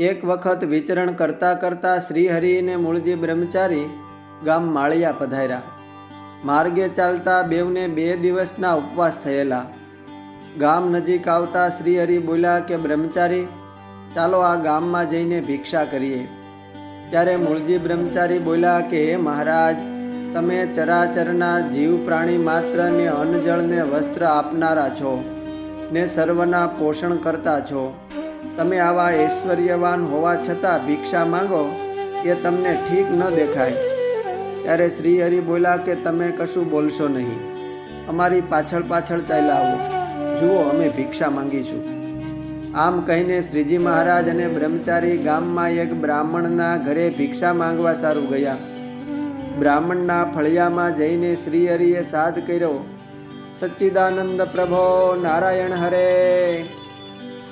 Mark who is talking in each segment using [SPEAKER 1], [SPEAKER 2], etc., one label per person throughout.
[SPEAKER 1] એક વખત વિચરણ કરતાં કરતાં શ્રીહરિને મૂળજી બ્રહ્મચારી ગામ માળિયા પધાર્યા. માર્ગે ચાલતા બેવને બે દિવસના ઉપવાસ થયેલા. ગામ નજીક આવતા શ્રીહરિ બોલ્યા કે, બ્રહ્મચારી, ચાલો આ ગામમાં જઈને ભિક્ષા કરીએ. ત્યારે મૂળજી બ્રહ્મચારી બોલ્યા કે, હે મહારાજ, તમે ચરાચરના જીવ પ્રાણી માત્રને જળને વસ્ત્ર આપનારા છો ને સર્વના પોષણ કરતા છો. તમે આવા ઐશ્વર્યવાન હોવા છતાં ભિક્ષા માંગો, એ તમને ઠીક ન દેખાય. ત્યારે શ્રી હરિ બોલ્યા કે તમે કશું બોલશો નહીં. અમારી પાછળ પાછળ ચાલ્યા આવો. જુઓ, અમે ભિક્ષા માંગીશું. આમ કહીને શ્રીજી મહારાજ અને બ્રહ્મચારી ગામમાં એક બ્રાહ્મણના ઘરે ભિક્ષા માંગવા સારું ગયા. બ્રાહ્મણના ફળિયામાં જઈને શ્રી હરિએ સાદ કર્યો. સચ્ચિદાનંદ પ્રભો, નારાયણ હરે!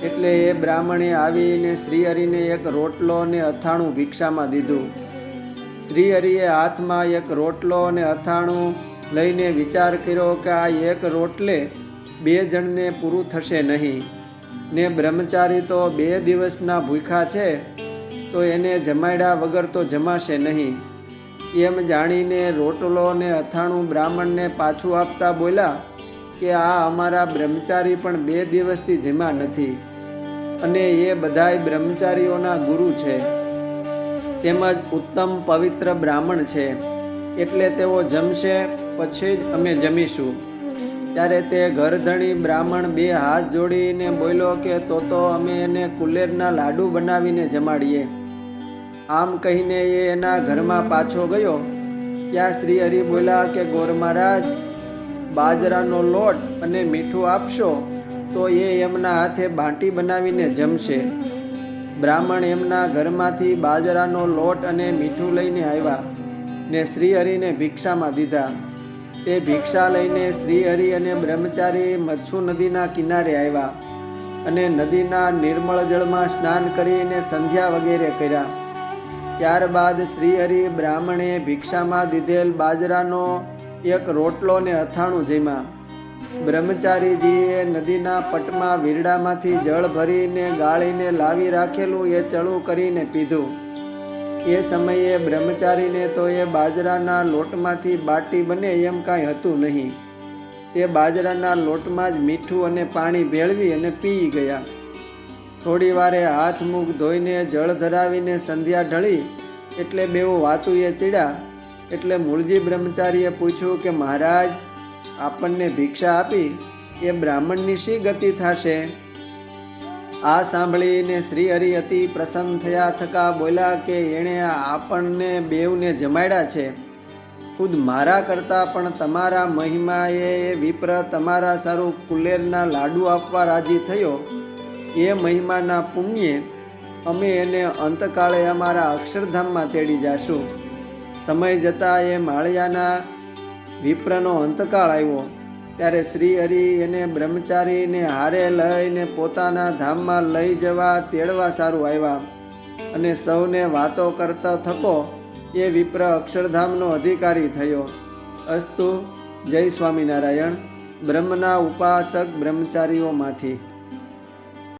[SPEAKER 1] એટલે એ બ્રાહ્મણે આવીને શ્રીહરિને એક રોટલો અને અથાણું ભિક્ષામાં દીધું. શ્રીહરિએ હાથમાં એક રોટલો અને અથાણું લઈને વિચાર કર્યો કે આ એક રોટલે બે જણને પૂરું થશે નહીં. ને બ્રહ્મચારી તો બે દિવસના ભૂખ્યા છે, તો એને જમાડ્યા વગર તો જમાશે નહીં. એમ જાણીને રોટલો ને અથાણું બ્રાહ્મણને પાછું આપતા બોલ્યા કે આ અમારા બ્રહ્મચારી પણ બે દિવસથી જમ્યા નથી. અને એ બધાય બ્રહ્મચારીઓના ગુરુ છે. તેમજ ઉત્તમ પવિત્ર બ્રાહ્મણ છે. એટલે તેઓ જમશે, પછી જ અમે જમીશું. ત્યારે તે ઘરધણી બ્રાહ્મણ બે હાથ જોડીને બોલ્યો કે, તો તો અમે એને કુલેરના લાડુ બનાવીને જમાડીએ. આમ કહીને એ એના ઘરમાં પાછો ગયો. ત્યાં શ્રી હરિ બોલ્યા કે, ગોર મહારાજ, બાજરાનો લોટ અને મીઠું આપશો? તો એ એમના હાથે બાંટી બનાવીને જમશે. બ્રાહ્મણ એમના ઘરમાંથી બાજરાનો લોટ અને મીઠું લઈને આવ્યા ને શ્રીહરિને ભિક્ષામાં દીધા. તે ભિક્ષા લઈને શ્રીહરિ અને બ્રહ્મચારી મચ્છુ નદીના કિનારે આવ્યા અને નદીના નિર્મળ જળમાં સ્નાન કરીને સંધ્યા વગેરે કર્યા. ત્યારબાદ શ્રીહરિ બ્રાહ્મણે ભિક્ષામાં દીધેલ બાજરાનો એક રોટલો ને અથાણું જમ્યા. બ્રહ્મચારીજીએ નદીના પટમાં વીરડામાંથી જળ ભરીને ગાળીને લાવી રાખેલું એ ચળું કરીને પીધું. એ સમયે બ્રહ્મચારીને તો એ બાજરાના લોટમાંથી બાટી બને એમ કાંઈ હતું નહીં. તે બાજરાના લોટમાં જ મીઠું અને પાણી ભેળવી અને પી ગયા. થોડી વારે હાથ મુખ ધોઈને જળ ધરાવીને સંધ્યા ઢળી, એટલે બેઉ વાતુએ ચીડ્યા. એટલે મૂળજી બ્રહ્મચારીએ પૂછ્યું કે મહારાજ આપણને ભિક્ષા આપી એ બ્રાહ્મણની શી ગતિ થશે? આ સાંભળીને શ્રી હરિ અતિ પ્રસન્ન થયા, થકા બોલ્યા કે, એણે આપણને બેવને જમાડ્યા છે. ખુદ મારા કરતાં પણ તમારા મહિમાએ વિપ્ર તમારા સારું કુલેરના લાડુ આપવા રાજી થયો. એ મહિમાના પુણ્યે અમે એને અંતકાળે અમારા અક્ષરધામમાં તેડી જાશું. સમય જતાં એ માળિયાના વિપ્રનો અંતકાળ આવ્યો. ત્યારે શ્રી હરિ એને બ્રહ્મચારીને હારે લઈને પોતાના ધામમાં લઈ જવા તેડવા સારું આવ્યા. અને સૌને વાતો કરતા થકો એ વિપ્ર અક્ષરધામનો અધિકારી થયો. અસ્તુ, જય સ્વામિનારાયણ, બ્રહ્મના ઉપાસક બ્રહ્મચારીઓમાંથી.